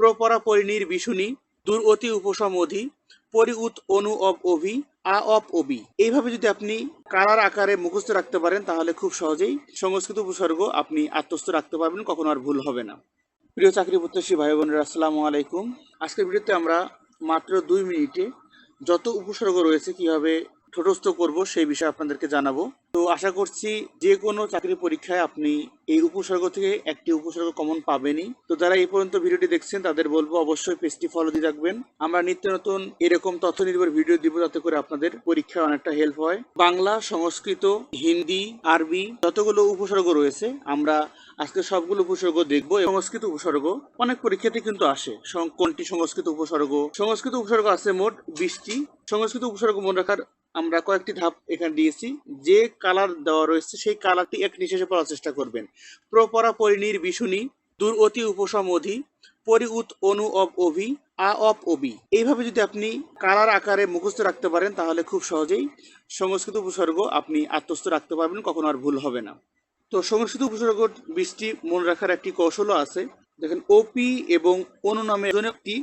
প্রপরা পরিনির বিশুনি দূর অতি উপশম অধি পরি উত অনু অব অভি, আ অপ অবি। এইভাবে যদি আপনি কারার আকারে মুখস্থ রাখতে পারেন, তাহলে খুব সহজেই সংস্কৃত উপসর্গ আপনি আত্মস্থ রাখতে পারবেন, কখনো আর ভুল হবে না। প্রিয় চাকরি প্রত্যাশী ভাই বোনেরা, আসসালামু আলাইকুম। আজকের ভিডিওতে আমরা মাত্র দুই মিনিটে যত উপসর্গ রয়েছে কীভাবে ঠোঁটস্থ করব, সেই বিষয়ে আপনাদেরকে জানাব। তো আশা করছি যে কোনো চাকরি পরীক্ষায় আপনি এই উপসর্গ থেকে একটি উপসর্গ কমন পাবেনই। তো যারা এই পর্যন্ত ভিডিওটি দেখছেন, তাদের বলব অবশ্যই পেজটি ফলো দিয়ে রাখবেন। আমরা নিত্য নতুন এরকম তথ্য নির্ভর ভিডিও দিব যাতে করে আপনাদের পরীক্ষায় অনেকটা হেল্প হয়। বাংলা, সংস্কৃত, হিন্দি, আরবি যতগুলো উপসর্গ রয়েছে, আমরা আজকে সবগুলো উপসর্গ দেখব। সংস্কৃত উপসর্গ অনেক পরীক্ষাতে কিন্তু আসে। কোনটি সংস্কৃত উপসর্গ? সংস্কৃত উপসর্গ আছে মোট বিশটি। সংস্কৃত উপসর্গ মনে রাখার আমরা কয়েকটি ধাপ এখানে দিয়েছি। যে কালার দেওয়া রয়েছে, সেই কালারটি এক নিঃশেষে পড়ার চেষ্টা করবেন। প্রপরা পরিনির বিষুনি দূর অতি উপশম অধি, পরি উত অনু অব অভি, আ অপ অবি। এইভাবে যদি আপনি কালার আকারে মুখস্থ রাখতে পারেন, তাহলে খুব সহজেই সংস্কৃত উপসর্গ আপনি আত্মস্থ রাখতে পারবেন, কখনো আর ভুল হবে না। তো সংস্কৃত উপসর্গ বৃষ্টি মনে রাখার একটি কৌশলও আছে। দেখেন ওপি এবং অনু নামে একটি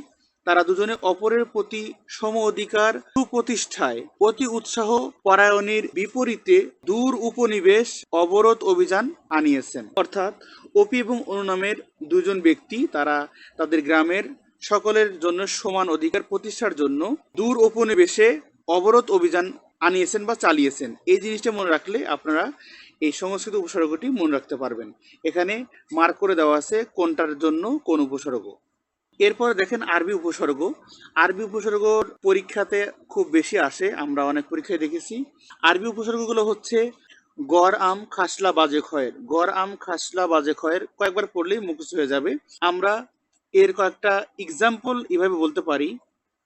তারা দুজনে অপরের প্রতি সম অধিকার, সুপ্রতিষ্ঠায় অতি উৎসাহ পরায়ণের বিপরীতে দূর উপনিবেশ অবরোধ অভিযান আনিয়েছেন। অর্থাৎ ওপি এবং অনু নামের দুজন ব্যক্তি তারা তাদের গ্রামের সকলের জন্য সমান অধিকার প্রতিষ্ঠার জন্য দূর উপনিবেশে অবরোধ অভিযান আনিয়েছেন বা চালিয়েছেন। এই জিনিসটা মনে রাখলে আপনারা এই সংস্কৃত উপসর্গটি মনে রাখতে পারবেন। এখানে মার্ক করে দেওয়া আছে কোনটার জন্য কোন উপসর্গ। এরপরে দেখেন আরবি উপসর্গ। আরবি উপসর্গর পরীক্ষাতে খুব বেশি আসে, আমরা অনেক পরীক্ষায় দেখেছি। আরবি উপসর্গগুলো হচ্ছে, গড়, আম, খাসলা, বাজে খয়ের গড়, আম, খাসলা, বাজে খয়ের কয়েকবার পড়লেই মুখস্থ হয়ে যাবে। আমরা এর কয়েকটা এক্সাম্পল এভাবে বলতে পারি।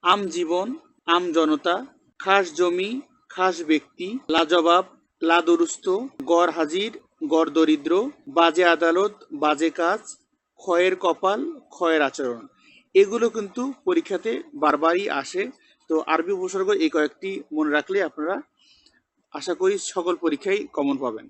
আম জীবন, আম জনতা, খাস জমি, খাস ব্যক্তি, লাজবাব, লাদুরুস্ত, গড় হাজির, গড় দরিদ্র, বাজে আদালত, বাজে কাজ, ক্ষয়ের কপাল, ক্ষয়ের আচরণ। এগুলো কিন্তু পরীক্ষাতে বারবারই আসে। তো আরবি উপসর্গ এই কয়েকটি মনে রাখলে আপনারা আশা করি সকল পরীক্ষায় কমন পাবেন।